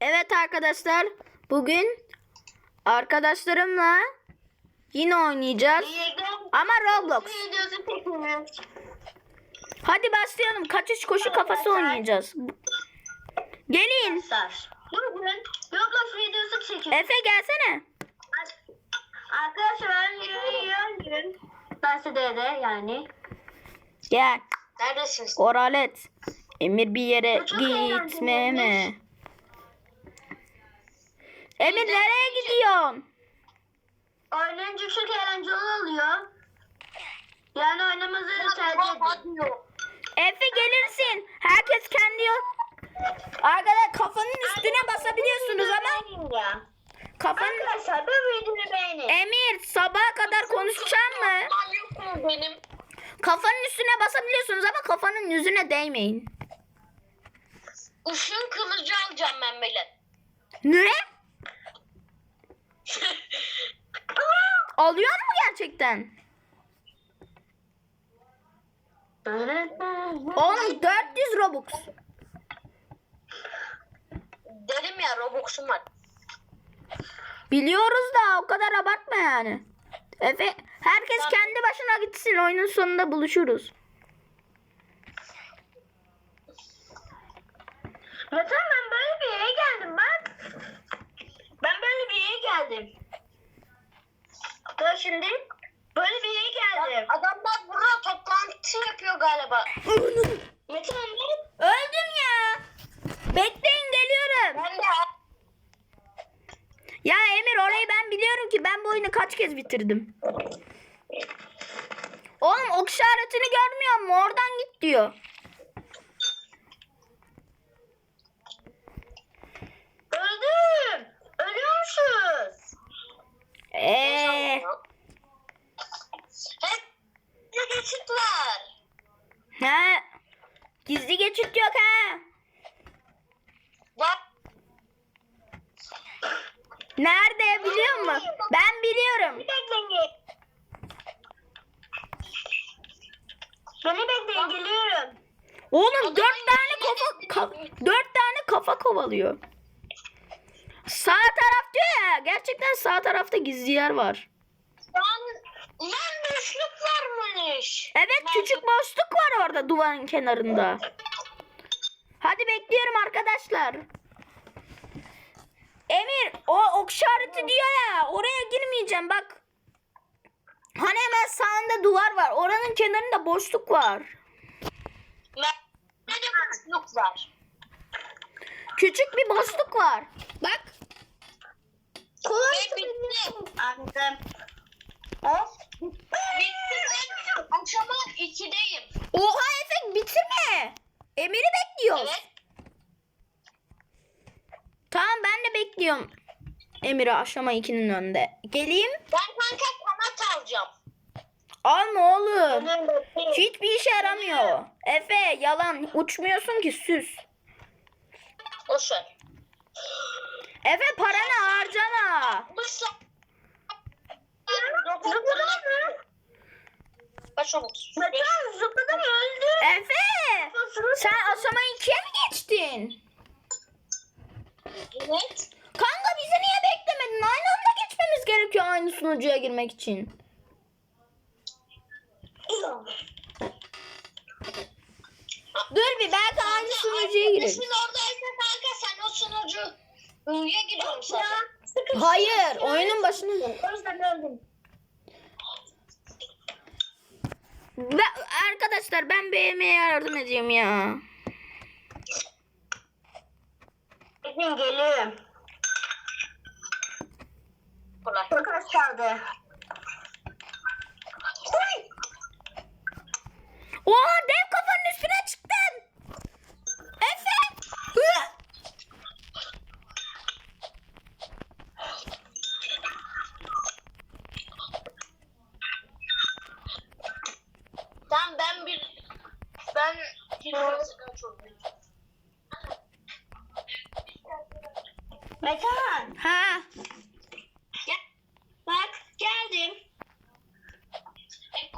Evet arkadaşlar bugün arkadaşlarımla yine oynayacağız. Ama Roblox. Hadi başlayalım. Kaçış koşu kafası oynayacağız. Gelin. Bugün Roblox videosu çekiyoruz. Efe gelsene. Arkadaşlar yürüyorum. Size de yani. Gel. Neredesiniz? Oralet. Emir bir yere Bu Emir nereye gidiyorsun? Oynayınca çok eğlenceli oluyor. Yani oynamanızı tercih ediyorum. Efe gelirsin. Herkes kendi yol. Arkadaşlar kafanın üstüne basabiliyorsunuz ama kafanın... Arkadaşlar bu videoyu beğenin. Emir sabaha kadar konuşacağım mı? benim? Kafanın üstüne basabiliyorsunuz ama kafanın yüzüne değmeyin. Işın kılıcı alacağım ben böyle. Ne? Gerçekten? Oğlum 400 Robux. Dedim ya Robux'um var. Biliyoruz da o kadar abartma yani. Efe herkes kendi başına gitsin oyunun sonunda buluşuruz. Metan ben böyle bir yere geldim bak. Ben böyle bir yere geldim. Dur şimdi. Böyle bir yere geldim. adamlar burada toplantı yapıyor galiba. Metan ne? Öldüm ya. Bekleyin geliyorum. Ben de Ya Emir orayı ben biliyorum ki ben bu oyunu kaç kez bitirdim. Oğlum ok işaretini görmüyor mu? Oradan git diyor. öldüm. Ölüyormuşuz. Eee. Hep bir geçit var. Ha. Gizli geçit yok ha. Nerede biliyor musun? Ben biliyorum. Beni bekleyin geliyorum. Oğlum dört tane kafa ka- dört tane kafa kovalıyor. Sağ taraf diyor ya. Gerçekten sağ tarafta gizli yer var. Lan, lan boşluk varmış. Evet küçük boşluk var orada duvarın kenarında. Hadi bekliyorum arkadaşlar. Emir o ok işareti diyor ya oraya girmeyeceğim bak. Hani hemen sağında duvar var. Oranın kenarında boşluk var. Ne de boşluk var. Küçük bir boşluk var. Bak. Bitti. Anladım. Of. Bitti. Akşama ikideyim. Oha Efe bitirme. Emir'i bekliyoruz. Evet. Tamam ben de bekliyorum. Emir'i aşama 2'nin önünde. Geleyim. Ben kanka kanat alacağım. Alma oğlum. Hiçbir işe yaramıyor. Efe yalan uçmuyorsun ki süs. Boşver. Efe paranı harcama. Mısır. Zıpladı mı? Kaç oldu? Metan zıpladı mı öldü? Efe sen aşama 2'ye mi geçtin? Evet. Kanka bizi niye beklemedin? Aynı anda geçmemiz gerekiyor aynı sunucuya girmek için. Dur bir belki aynı sunucuya gireriz. Arkadaşın oradaysa kanka sen o sunucu Üye gidiyorum zaten. Hayır oyunun başına. O yüzden öldüm. Ve arkadaşlar ben BM'ye yardım edeyim ya. Gidin geliyorum. Kolay. Çok az kaldı. Oha dev kafanın üstüne çıktın. Efe. Hı! Tamam ben bir ben kilometre kaç oldu? Metan Ha. gel. Bak geldim. E?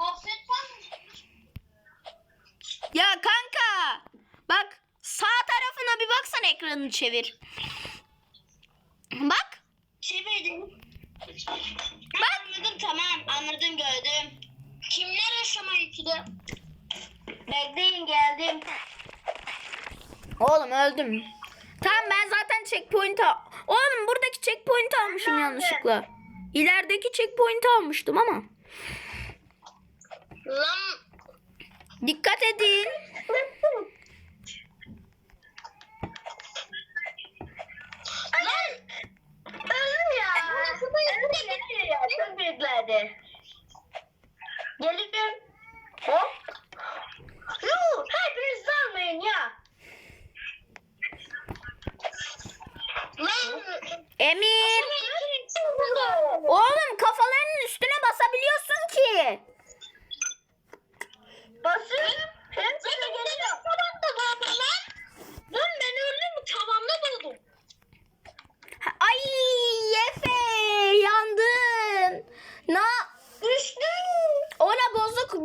Ya kanka. Bak sağ tarafına bir baksana ekranını çevir. Bak. Çevirdim. Ben anladım tamam anladım gördüm. Kimler aşama 2'de? Bekleyin geldim. Oğlum öldüm. Tamam ben zaten checkpoint al... Oğlum buradaki checkpoint almışım Ben de yanlışlıkla. İlerideki checkpoint almıştım ama. Lan Dikkat edin. Lan öldüm ya. Öldüm ya. Çok büyüklerdi. Geliyorum. Hop. Yuh, hepiniz dalmayın ya. Lan. Emir. Oğlum kafalarının üstüne basabiliyorsun ki. Basıyorum. Hepsi de geliyor. Tavanda buldum lan. Lan ben öldüm tavanda buldum. Ay Efe yandın. Na Düştüm. ona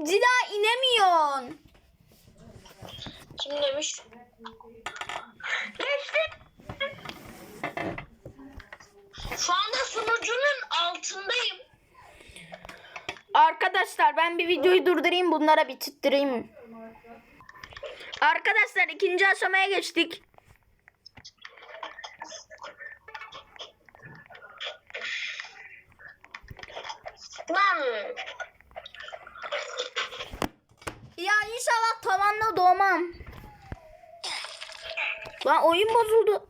bir daha inemiyorsun. Kim demiş? Geçtim. Şu anda sunucunun altındayım. Arkadaşlar ben bir videoyu durdurayım bunlara bitirttireyim. Arkadaşlar ikinci aşamaya geçtik. Lan. Ya inşallah tavanda doğmam. Lan oyun bozuldu.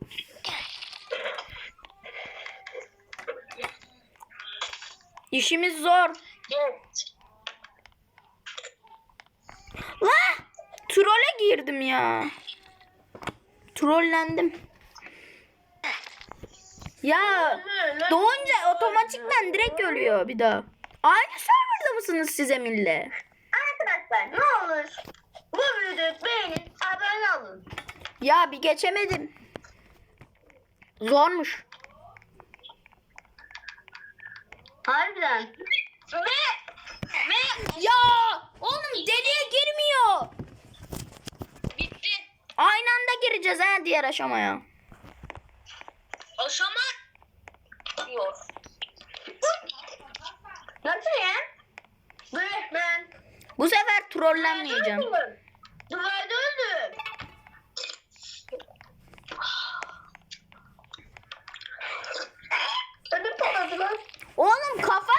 İşimiz zor. La! Trole girdim ya. Trollendim. Ya doğunca otomatikman direkt ölüyor bir daha. Aynı serverda mısınız siz Emin'le? Arkadaşlar ne olur bu videoyu beğenin, abone olun. Ya bir geçemedim. Zormuş. Harbiden. Ve ve Ya oğlum deliğe girmiyor. bitti. Aynı anda gireceğiz ha diğer aşamaya. Aşama yok. Nasıl ya? Bu sefer trollenmeyeceğim. Duvarda öldüm. Ödüm patladı lan. Oğlum kafa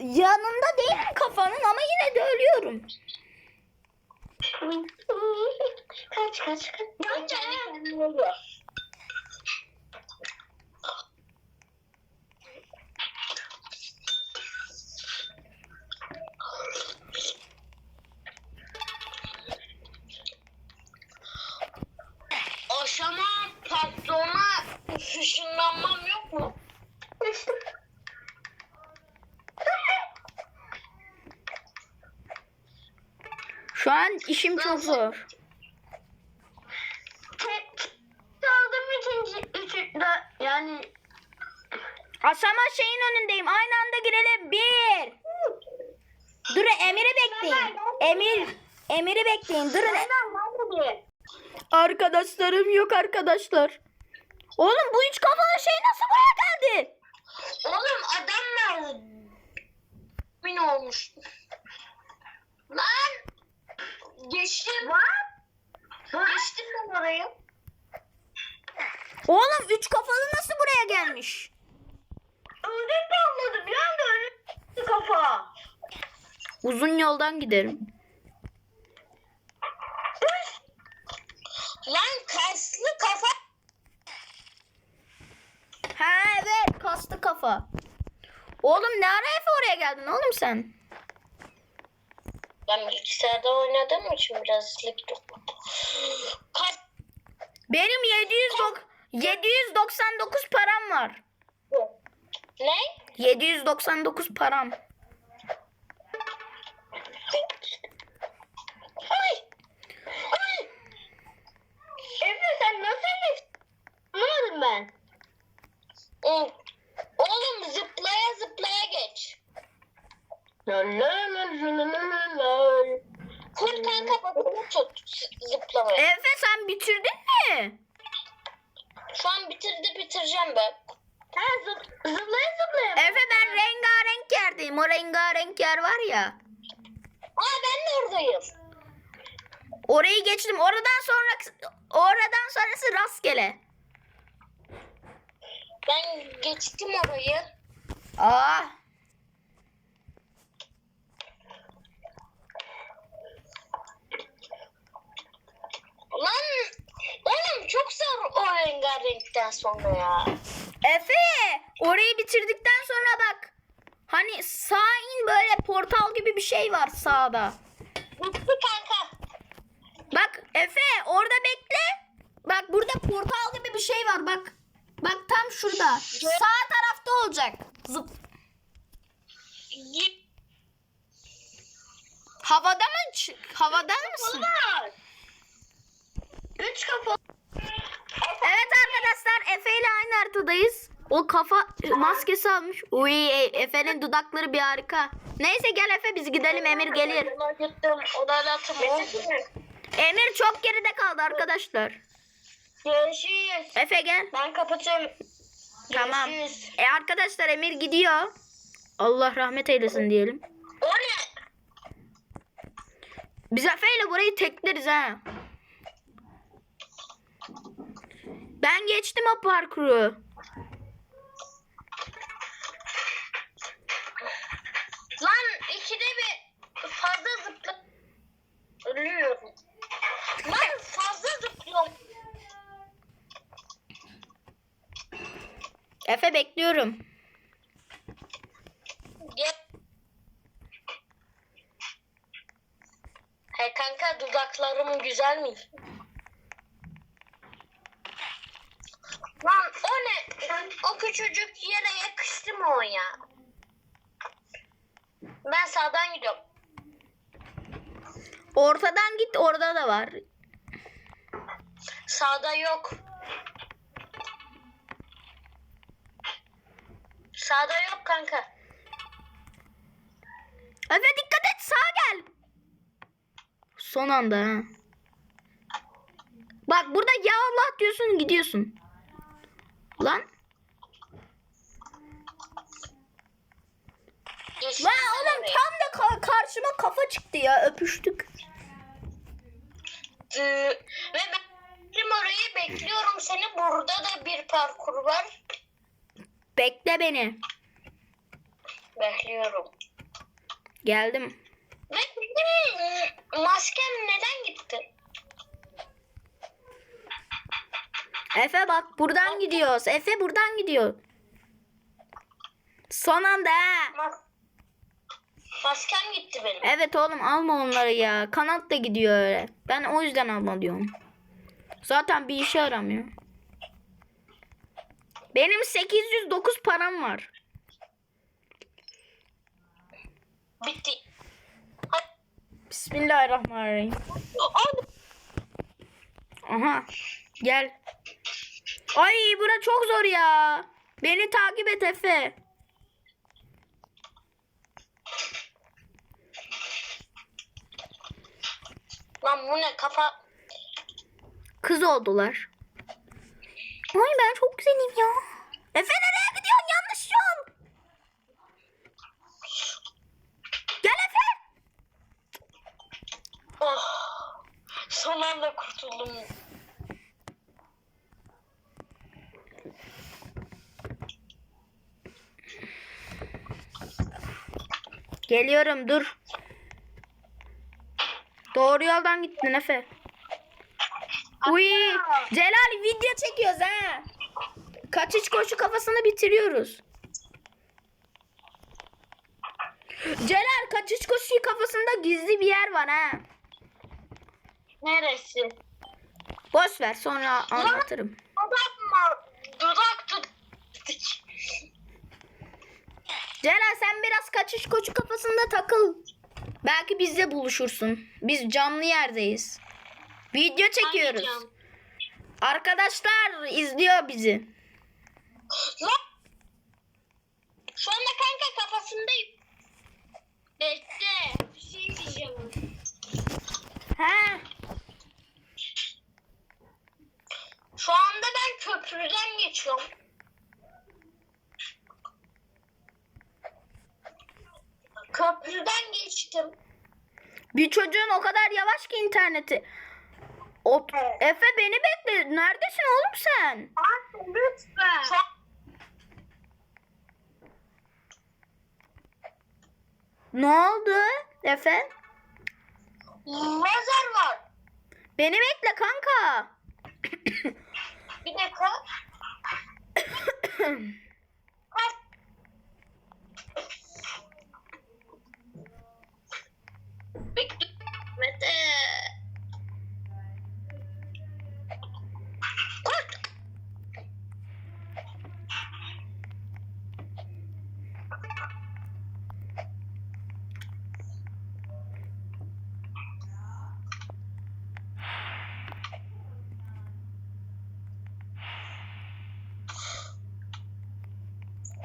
yanında değil kafanın ama yine de ölüyorum. Kaç kaç kaç. Ben kendi kendime oluyor. Aşama patrona ışınlanmam yok mu? Şu an işim çok zor. Çaldım üçüncü, üçüncü, yani Aşama şeyin önündeyim. Aynı anda girelim. Bir. Dur Emir'i bekleyin. Emir. Emir'i bekleyin. Durun. Arkadaşlarım yok arkadaşlar. Oğlum bu üç kafalı şey nasıl buraya geldi? Oğlum adam nerede? Bin olmuş. Lan! Geçtim. Var. Geçtim ben orayı. Oğlum üç kafalı nasıl buraya gelmiş? Öldüm de anladım. Bir anda öldü kafa. Uzun yoldan giderim. Lan kaslı kafa. Ha evet kastı kafa. Oğlum ne ara Efe oraya geldin oğlum sen? Ben bilgisayarda oynadığım için biraz hızlı Kaç Benim 700 799 param var. Ne? 799 param. Ay! Ay! Efe sen nasıl geçtin? Anlamadım ben. Oğlum zıplaya zıplaya geç. Kurt kanka bakımı tut zıplamayı. Efe sen bitirdin mi? Şu an bitirdi bitireceğim ben. Ha zıp, zıplaya zıplaya. Efe ben rengarenk yerdeyim. O rengarenk yer var ya. Aa ben de oradayım. Orayı geçtim. Oradan sonra oradan sonrası rastgele. Ben geçtim orayı. Aa. Lan oğlum çok zor o rengarenkten sonra ya. Efe orayı bitirdikten sonra bak. Hani sağ in böyle portal gibi bir şey var sağda. Bitti kanka. Bak Efe orada bekle. Bak burada portal gibi bir şey var bak. Bak tam şurada. Sağ tarafta olacak. Zıp. Git. Havada mı? Havada mısın? Üç kafa. Evet arkadaşlar Efe ile aynı haritadayız. O kafa maskesi almış. Uy E- Efe'nin dudakları bir harika. Neyse gel Efe biz gidelim Emir gelir. Emir çok geride kaldı arkadaşlar. Görüşürüz. Efe gel. Ben kapatıyorum. Tamam. Görüşürüz. E arkadaşlar Emir gidiyor. Allah rahmet eylesin diyelim. O ne? Biz Efe ile burayı tekleriz ha. Ben geçtim o parkuru. Lan ikide bir fazla zıpla... Ölüyorum. Lan fazla zıplıyorum. Efe bekliyorum. Gel. Hey kanka dudaklarım güzel mi? Lan o ne? O küçücük yere yakıştı mı o ya? Ben sağdan gidiyorum. Ortadan git orada da var. Sağda yok. Sağda yok kanka. Efe dikkat et sağa gel. Son anda ha. Bak burada ya Allah diyorsun gidiyorsun. Lan. Geçtim Lan ben oğlum tam da ka- karşıma kafa çıktı ya öpüştük. Ee, Ve ben gittim orayı bekliyorum seni. Burada da bir parkur var. Bekle beni. Bekliyorum. Geldim. Ve benim maskem neden gitti? Efe bak buradan gidiyoruz. Efe buradan gidiyor. Son anda ha. Mas maskem gitti benim. Evet oğlum alma onları ya. Kanat da gidiyor öyle. Ben o yüzden alma diyorum. Zaten bir işe yaramıyor. Benim 809 param var. Bitti. Hadi. Bismillahirrahmanirrahim. Hadi. Aha. Gel. Ay bura çok zor ya. Beni takip et Efe. Lan bu ne kafa? Kız oldular. Ay ben çok güzelim ya. Efe nereye gidiyorsun? Yanlış yol. Gel Efe. Oh. Son anda kurtuldum. Geliyorum dur. Doğru yoldan gittin Efe. Uy, Celal video çekiyoruz ha. Kaçış koşu kafasını bitiriyoruz. Celal kaçış koşu kafasında gizli bir yer var ha. Neresi? Boş ver sonra anlatırım. Dudak mı? Dudak dudak. Celal sen biraz kaçış koşu kafasında takıl. Belki bizle buluşursun. Biz camlı yerdeyiz. Video çekiyoruz. Hangi cam? Arkadaşlar izliyor bizi. Lan! Şu anda kanka kafasındayım. Bekle. Bir şey diyeceğim. He. Şu anda ben köprüden geçiyorum. Geçtim. Bir çocuğun o kadar yavaş ki interneti. O, Efe beni bekle. Neredesin oğlum sen? Lütfen. Ne oldu Efe? Lazer var. Beni bekle kanka. Bir dakika. Kaç. Bekle. Mete. Kaç.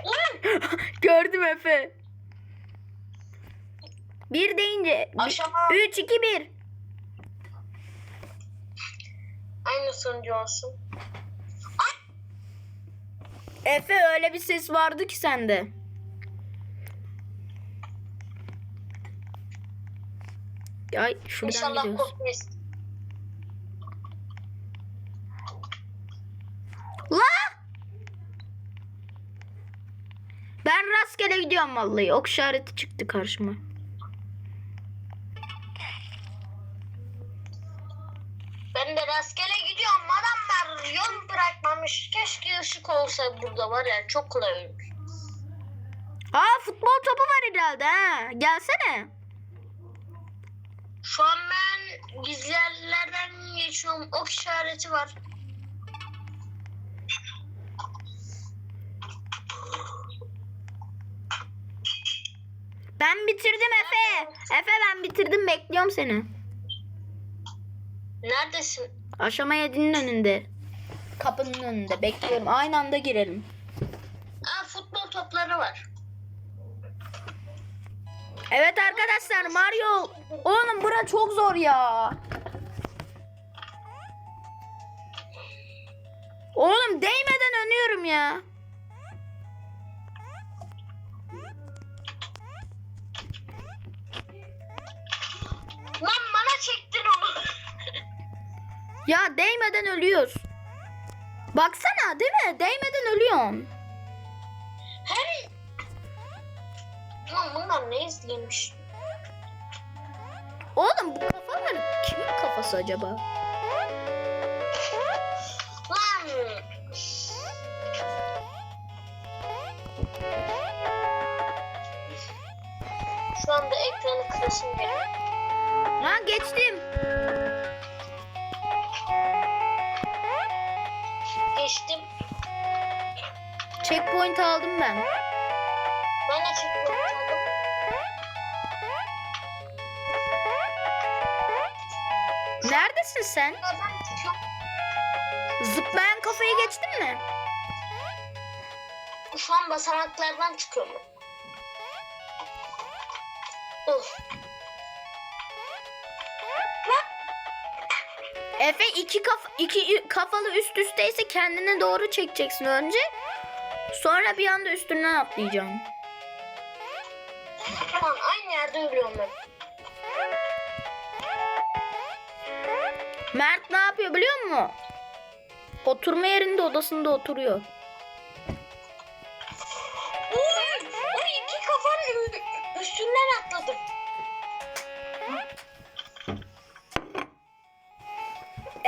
Lan. Gördüm Efe. Bir deyince. Aşama. 3, 2, 1. Aynı sonucu olsun. Efe öyle bir ses vardı ki sende. Ay şuradan İnşallah gidiyoruz. korkmayız. La! Ben rastgele gidiyorum vallahi. Ok işareti çıktı karşıma. Ben de rastgele gidiyorum. Adamlar yol bırakmamış. Keşke ışık olsa burada var ya. Çok kolay ölür. Aa futbol topu var herhalde ha. Gelsene. Şu an ben gizli yerlerden geçiyorum. Ok işareti var. Ben bitirdim Efe. Efe ben bitirdim bekliyorum seni. Neredesin? Aşama 7'nin önünde. Kapının önünde bekliyorum. Aynı anda girelim. Aa futbol topları var. Evet arkadaşlar Mario. Oğlum bura çok zor ya. Oğlum değmeden önüyorum ya. Çektin onu. Ya değmeden ölüyoruz. Baksana değil mi? Değmeden ölüyorsun. Her... Lan bunlar ne izlemiş? Oğlum bu kafalar kimin kafası acaba? Lan. Şu anda ekranı kırasım geliyor. Lan geçtim. Geçtim. Checkpoint aldım ben. Ben de çekmek istedim. Neredesin sen? Zıplayan kafayı geçtin mi? Şu an basamaklardan çıkıyorum. Of. Efe iki kaf iki kafalı üst üsteyse kendine doğru çekeceksin önce. Sonra bir anda üstünden atlayacaksın. Tamam aynı yerde ölüyorum ben. Mert ne yapıyor biliyor musun? Oturma yerinde odasında oturuyor.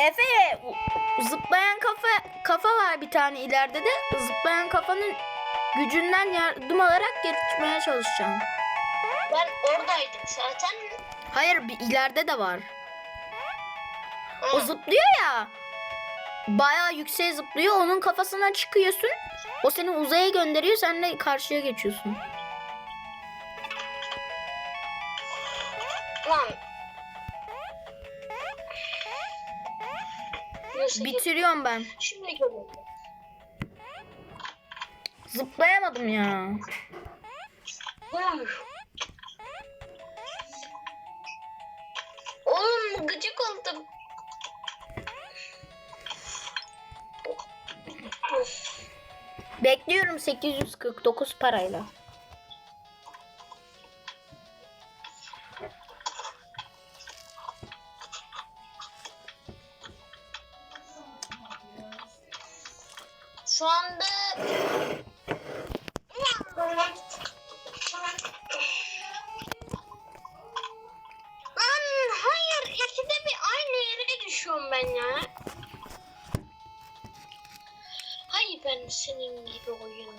Efe zıplayan kafa kafa var bir tane ileride de zıplayan kafanın gücünden yardım alarak geçmeye çalışacağım. Ben oradaydım zaten. Hayır bir ileride de var. Ha, O zıplıyor ya. Bayağı yükseğe zıplıyor. Onun kafasına çıkıyorsun. O seni uzaya gönderiyor. Sen de karşıya geçiyorsun. Lan. Neyse, Bitiriyorum ben. Şimdi görüyorum. Zıplayamadım ya. Oy. Oğlum gıcık oldum. Bekliyorum 849 parayla. Şu anda Lan hayır ikide bir aynı yere düşüyorum ben ya. Hayır ben senin gibi oyun.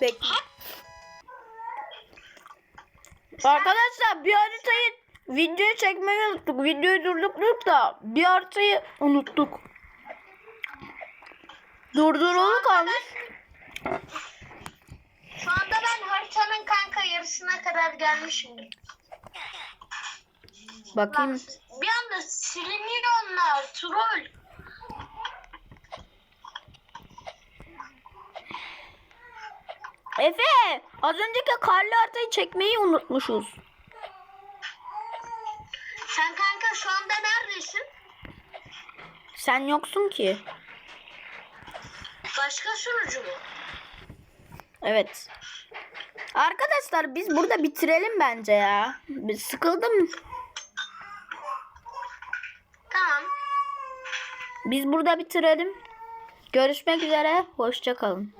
Bekle. Arkadaşlar bir haritayı videoyu çekmeyi unuttuk. Videoyu durdurduk da bir haritayı unuttuk. Durdurulu kalmış. Şu anda ben haritanın kanka yarısına kadar gelmişimdir. Bakayım. Bir anda siliniyor onlar. Troll. Efe az önceki karlı haritayı çekmeyi unutmuşuz. Sen kanka şu anda neredesin? Sen yoksun ki. Başka sunucu mu? Evet. Arkadaşlar biz burada bitirelim bence ya. Sıkıldım. Tamam. Biz burada bitirelim. Görüşmek üzere. Hoşça kalın.